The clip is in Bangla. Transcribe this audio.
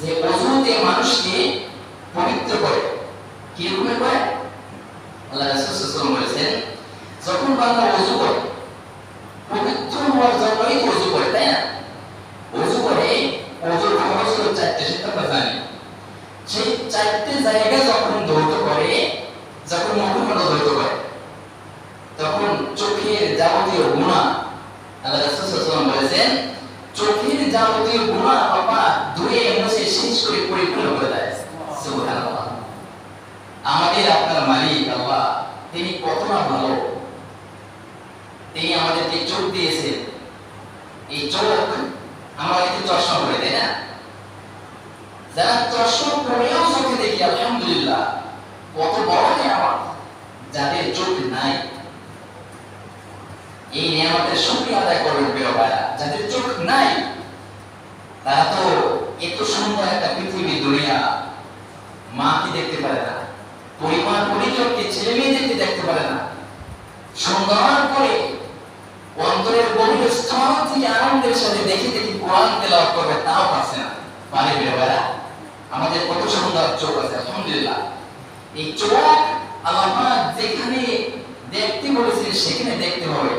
যে অজুতে মানুষকে পবিত্র করে। কি রকমের করে? আল্লাহ রাসূল বলেছেন, যখন বান্দা অজু করে, পবিত্র হওয়ার জন্যই অজু করে, তাই না? অজু করে অজুর খরচ হলো চারটে সেটা আমরা জানি সেই চারটে জায়গা যখন ধৌত করে, যখন মুখমণ্ডল ধৌত করে, তখন চোখের যাবতীয় গুণা, আল্লাহ রাসূল বলেছেন, চোখের যাবতীয় গুণা বাবা ধুয়ে মুছে শেষ করে পরিপূর্ণ করে দেয় আমাদের আপনার মালিক, আল্লাহ, তিনি কত না ভালো। তিনি আমাদেরকে চোখ দিয়েছেন। এই চোখ আমাদেরকে চশমা করে তাই না? যারা চশমা পরেও চোখে দেখি, আলহামদুলিল্লাহ, কত বড় নিয়ামত, যাদের চোখ নাই। এই নিয়ামতের শুকরিয়া আদায় করবেন প্রিয় যাদের চোখ নাই, তারা তো এত সুন্দর একটা পৃথিবী, দুনিয়া মা কি দেখতে পারে না, পরিবার পরিজনকে, ছেলে মেয়েদেরকে দেখতে পারে না। সুন্দর করে অন্তরের গভীর স্থল থেকে আনন্দের সাথে দেখে দেখে কোরআন তেলাওয়াত করবে, তাও পারছে না। পারে বেরোবেরা আমাদের কত সুন্দর চোখ আছে, আলহামদুলিল্লাহ। এই চোখ আল্লাহ যেখানে দেখতে বলেছেন, সেখানে দেখতে হবে।